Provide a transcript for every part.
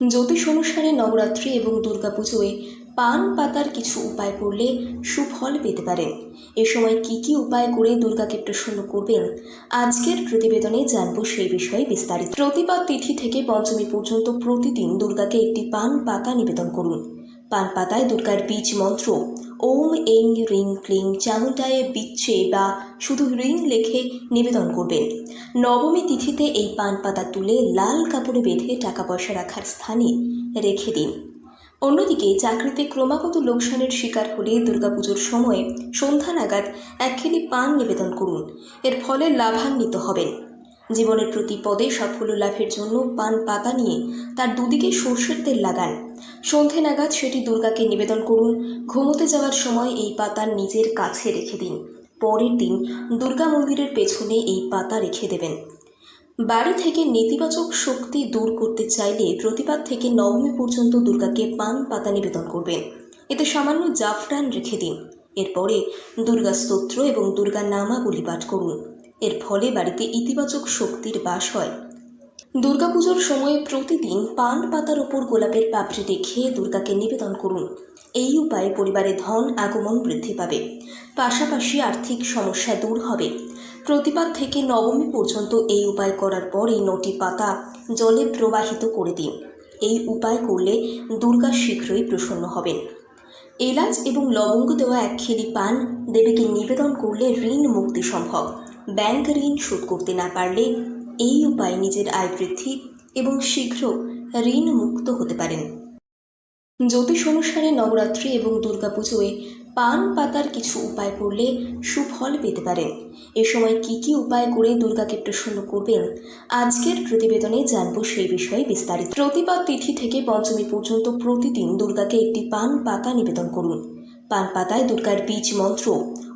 জ্যোতিষ অনুসারে নবরাত্রি এবং দুর্গাপুজোয় পান পাতার কিছু উপায় করলে সুফল পেতে পারেন এ সময় কি কি উপায় করে দুর্গাকে প্রসন্ন করবেন, আজকের প্রতিবেদনে জানব সেই বিষয়ে বিস্তারিত। প্রতিপাদ তিথি থেকে পঞ্চমী পর্যন্ত প্রতিদিন দুর্গাকে একটি পান পাতা নিবেদন করুন। পান পাতায় দুর্গার বীজ মন্ত্র। ওম এং রিং ক্লিং চামুন্ডায় বিচ্ছে বা শুধু রিং লেখে নিবেদন করবেন। নবমী তিথিতে এই পান পাতা তুলে লাল কাপড়ে বেঁধে টাকা পয়সা রাখার স্থানে রেখে দিন। অন্যদিকে চাকরিতে ক্রমাগত লোকসানের শিকার হলে দুর্গাপুজোর সময়ে সন্ধ্যা নাগাদ একখেলি পান নিবেদন করুন। এর ফলে লাভান্বিত হবেন। জীবনের প্রতি পদে সাফল্য লাভের জন্য পান পাতা নিয়ে তার দুদিকে সর্ষের তেল লাগান। সন্ধে নাগাদ সেটি দুর্গাকে নিবেদন করুন। ঘুমোতে যাওয়ার সময় এই পাতা নিজের কাছে রেখে দিন। পরের দিন দুর্গা মন্দিরের পেছনে এই পাতা রেখে দেবেন। বাড়ি থেকে নেতিবাচক শক্তি দূর করতে চাইলে প্রতিপাদ থেকে নবমী পর্যন্ত দুর্গাকে পান পাতা নিবেদন করবেন। এতে সামান্য জাফরান রেখে দিন। এরপরে দুর্গা স্তোত্র এবং দুর্গা নামাবলী পাঠ করুন। এর ফলে বাড়িতে ইতিবাচক শক্তির বাস হয়। দুর্গাপুজোর সময়ে প্রতিদিন পান পাতার ওপর গোলাপের পাপড়ি রেখে দুর্গাকে নিবেদন করুন। এই উপায়ে পরিবারে ধন আগমন বৃদ্ধি পাবে। পাশাপাশি আর্থিক সমস্যা দূর হবে। প্রতিপাদ থেকে নবমী পর্যন্ত এই উপায় করার পর এই নটি পাতা জলে প্রবাহিত করে দিন। এই উপায় করলে দুর্গা শীঘ্রই প্রসন্ন হবেন। এলাচ এবং লবঙ্গ দেওয়া এক খেলি পান দেবীকে নিবেদন করলে ঋণ মুক্তি সম্ভব। ব্যাংক ঋণ শোধ করতে না পারলে এই উপায়ে নিজের আয় বৃদ্ধি এবং শীঘ্র ঋণ মুক্ত হতে পারেন। জ্যোতিষ অনুসারে নবরাত্রি এবং দুর্গাপুজোয় পান পাতার কিছু উপায় করলে সুফল পেতে পারেন। এ সময় কি কি উপায় করে দুর্গাকে প্রসন্ন করবেন, আজকের প্রতিবেদনে জানব সেই বিষয়ে বিস্তারিত। প্রতিপাদ তিথি থেকে পঞ্চমী পর্যন্ত প্রতিদিন দুর্গাকে একটি পান পাতা নিবেদন করুন। পান পাতায় দুর্গার বীজ মন্ত্র।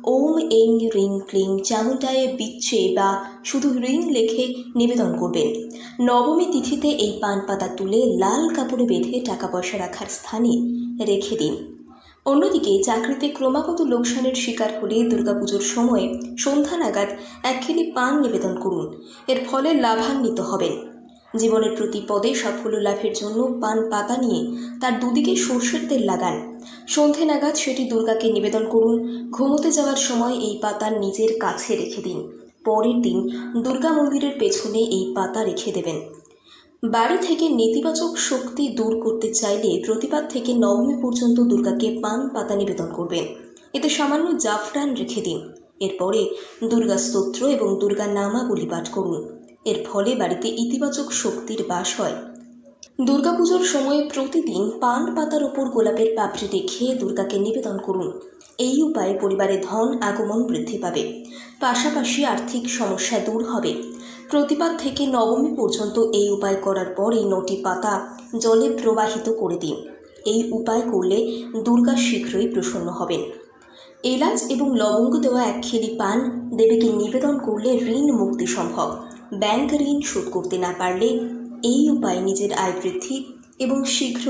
ওম এং রিং ক্লিং চামুন্ডায় বিচ্ছে বা শুধু রিং লেখে নিবেদন করবেন। নবমী তিথিতে এই পান পাতা তুলে লাল কাপড়ে বেঁধে টাকা পয়সা রাখার স্থানে রেখে দিন। অন্যদিকে চাকরিতে ক্রমাগত লোকসানের শিকার হলে দুর্গাপুজোর সময়ে সন্ধ্যা নাগাদ একখেলি পান নিবেদন করুন। এর ফলে লাভান্বিত হবেন। জীবনের প্রতি পদে সাফল্য লাভের জন্য পান পাতা নিয়ে তার দুদিকে সর্ষের তেল লাগান। সন্ধে নাগাদ সেটি দুর্গাকে নিবেদন করুন। ঘুমোতে যাওয়ার সময় এই পাতা নিজের কাছে রেখে দিন। পরের দিন দুর্গা মন্দিরের পেছনে এই পাতা রেখে দেবেন। বাড়ি থেকে নেতিবাচক শক্তি দূর করতে চাইলে প্রতিপাদ থেকে নবমী পর্যন্ত দুর্গাকে পান পাতা নিবেদন করবেন। এতে সামান্য জাফরান রেখে দিন। এরপরে দুর্গা স্তোত্র এবং দুর্গা নামাবলী পাঠ করুন। এর ফলে বাড়িতে ইতিবাচক শক্তির বাস হয়। দুর্গাপুজোর সময়ে প্রতিদিন পান পাতার ওপর গোলাপের পাপড়ি রেখে দুর্গাকে নিবেদন করুন। এই উপায়ে পরিবারে ধন আগমন বৃদ্ধি পাবে। পাশাপাশি আর্থিক সমস্যা দূর হবে। প্রতিপাদ থেকে নবমী পর্যন্ত এই উপায় করার পর এই নটি পাতা জলে প্রবাহিত করে দিন। এই উপায় করলে দুর্গা শীঘ্রই প্রসন্ন হবেন। এলাচ এবং লবঙ্গ দেওয়া এক খেলি পান দেবীকে নিবেদন করলে ঋণ মুক্তি সম্ভব। ব্যাংক ঋণ শোধ করতে না পারলে এই উপায়ে নিজের আয় বৃদ্ধি এবং শীঘ্র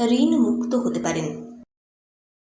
ঋণ মুক্ত হতে পারেন।